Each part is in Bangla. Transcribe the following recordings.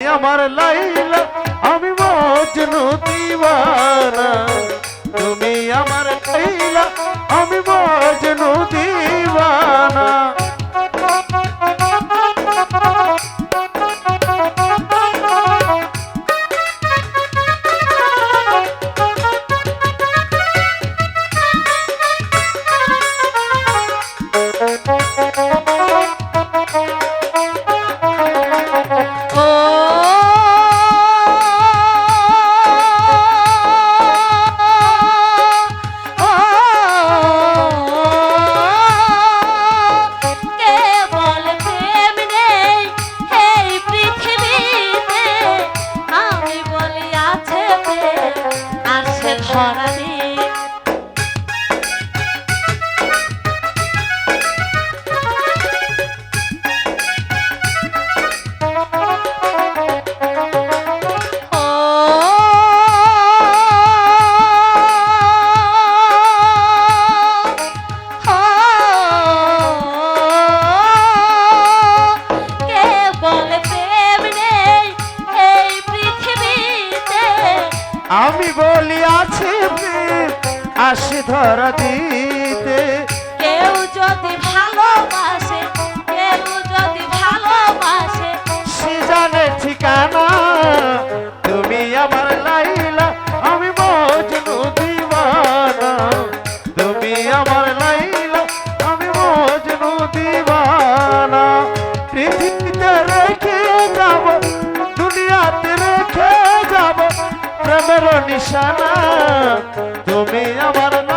আমার লাইলা আমি মজনু দিওয়ানা। তুমি আমার লাইলা আমি মজনু দিওয়ানা। আসে ধরা দিতে। কেউ যদি ভালোবাসে কেউ যদি ভালোবাসে। সে জানে ঠিকানা। তুমি আমার লাইলা আমি মজনু দিওয়ানা। তুমি আমার লাইলা আমি মজনু দিওয়ানা। পৃথিবীতে রেখে যাব দুনিয়াতে রেখে যাব প্রেমের নিশানা। তুমি আমার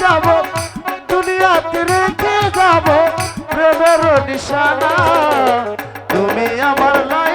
যাব দুনিয়াতে রেখে যাব প্রেমের নিশানা। তুমি আমার লাইলা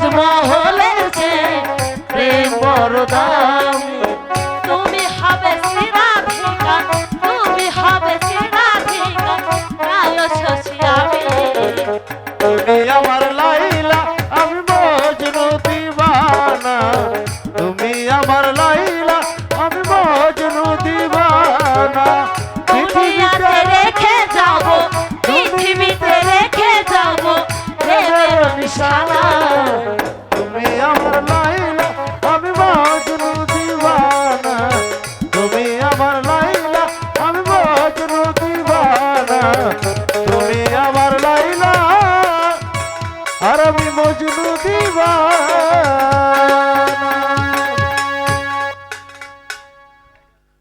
tomorrow. মজনু দিওয়ানা